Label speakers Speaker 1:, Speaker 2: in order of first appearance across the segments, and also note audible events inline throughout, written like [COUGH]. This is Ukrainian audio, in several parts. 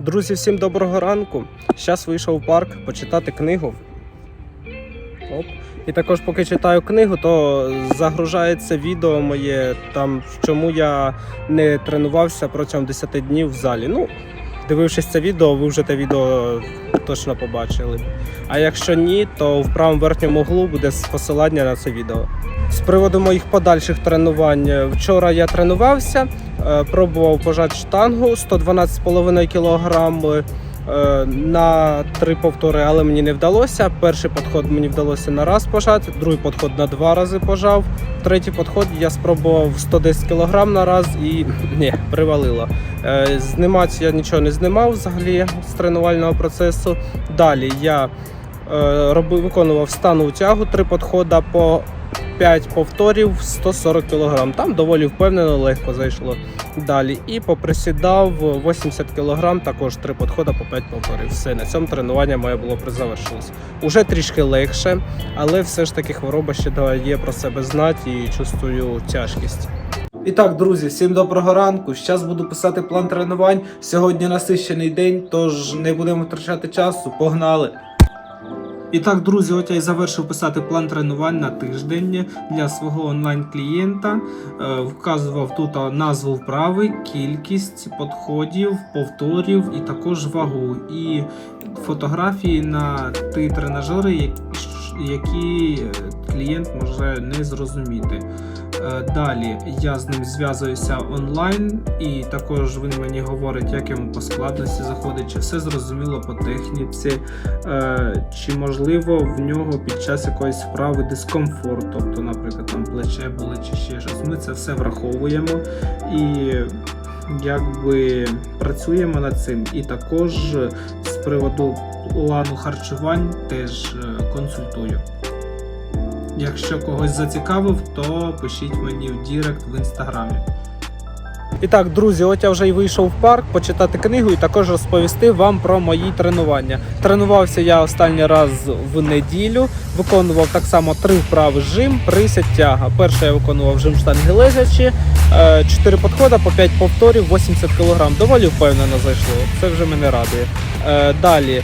Speaker 1: Друзі, всім доброго ранку. Зараз вийшов в парк почитати книгу. Оп. І також, поки читаю книгу, то загружається відео моє, там, чому я не тренувався протягом 10 днів в залі. Ну, дивившись це відео, ви вже те відео точно побачили. А якщо ні, то в правому верхньому углу буде посилання на це відео. З приводу моїх подальших тренувань, вчора я тренувався, е, пробував пожати штангу 112,5 кг е, на три повтори, але мені не вдалося. Перший підход мені вдалося на раз пожати, другий підход на два рази пожав. Третій підход я спробував 110 кг на раз і [LAUGHS] ні, привалило. Е, Знімати я нічого не знімав взагалі з тренувального процесу. Далі я е, робив, виконував стану тягу, три підходи по 5 повторів 140 кг. Там доволі впевнено, легко зайшло. Далі. І поприсідав 80 кг, також 3 підходи по 5 повторів. Все, на цьому тренування моє було призавершилось. Уже трішки легше, але все ж таки хвороба ще дає про себе знати і чувствую тяжкість. І так, друзі, всім доброго ранку. Зараз буду писати план тренувань. Сьогодні насичений день, тож не будемо втрачати часу. Погнали! І так, друзі, от я і завершив писати план тренувань на тиждень для свого онлайн-клієнта. Е, Вказував тут назву вправи, кількість підходів, повторів і також вагу. І фотографії на ті тренажери, які- які е, клієнт може не зрозуміти. Е, Далі я з ним зв'язуюся онлайн, і також він мені говорить, як йому по складності заходить, чи все зрозуміло по техніці, е, чи можливо в нього під час якоїсь вправи дискомфорт, тобто, наприклад, там плече болить чи ще щось. Ми це все враховуємо і якби працюємо над цим. І також з приводу плану харчувань теж е, консультую. Якщо когось зацікавив, то пишіть мені в Дірект в інстаграмі. І так, друзі, от я вже й вийшов в парк почитати книгу і також розповісти вам про мої тренування. Тренувався я останній раз в неділю, виконував так само три вправи жим, присядь, тяга. Перше я виконував жим штанги лежачі, е, чотири підходи по 5 повторів, 80 кг. Доволі впевнено зайшло. Це вже мене радує. Е, Далі е,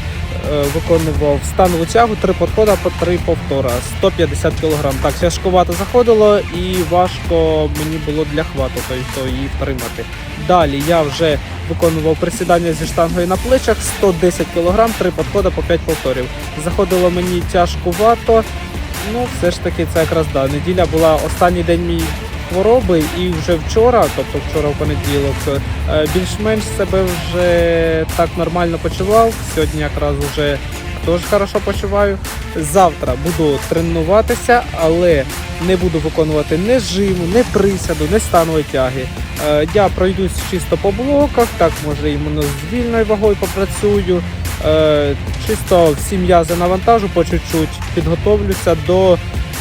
Speaker 1: виконував станову тягу, три підходи по три повтора, 150 кг. Так, тяжкувато заходило і важко мені було для хвату, тобто її втримати. Далі я вже виконував присідання зі штангою на плечах, 110 кг, три підходи по 5 повторів. Заходило мені тяжкувато. Ну, все ж таки, це якраз да. Неділя була останній день мій хвороби, і вже вчора, тобто вчора в понеділок, е, більш-менш себе вже так нормально почував. Сьогодні якраз вже теж хорошо почуваю. Завтра буду тренуватися, але не буду виконувати ні жиму, ні присяду, ні станової тяги. Е, Я пройдусь чисто по блоках, так може іменно з вільною вагою попрацюю. Е, Чисто всі м'язи навантажу по чуть-чуть, підготовлюся до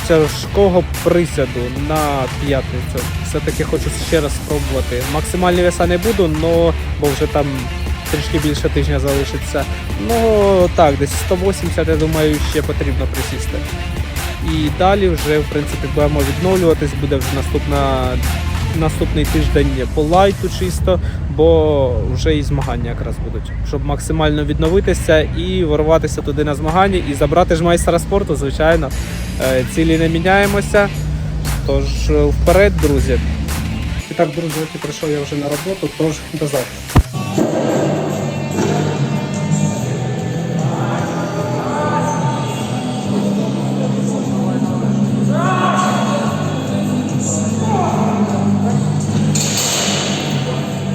Speaker 1: тяжкого присяду на п'ятницю. Все-таки хочу ще раз спробувати. Максимальні веса не буду, но, бо вже там трішки більше тижня залишиться. Ну так, десь 180, я думаю, ще потрібно присісти. І далі вже в принципі будемо відновлюватись, буде вже наступна. Наступний тиждень по лайту чисто, бо вже і змагання якраз будуть, щоб максимально відновитися і ворватися туди на змагання і забрати ж майстра спорту, звичайно. Е, Цілі не міняємося. Тож е, вперед, друзі. І так, друзі, от і прийшов я вже на роботу, тож до завтра.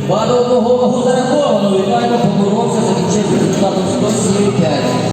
Speaker 2: Два до одного вагу зараховано. Вітаємо, поборовся, закінчив результатом 107,5.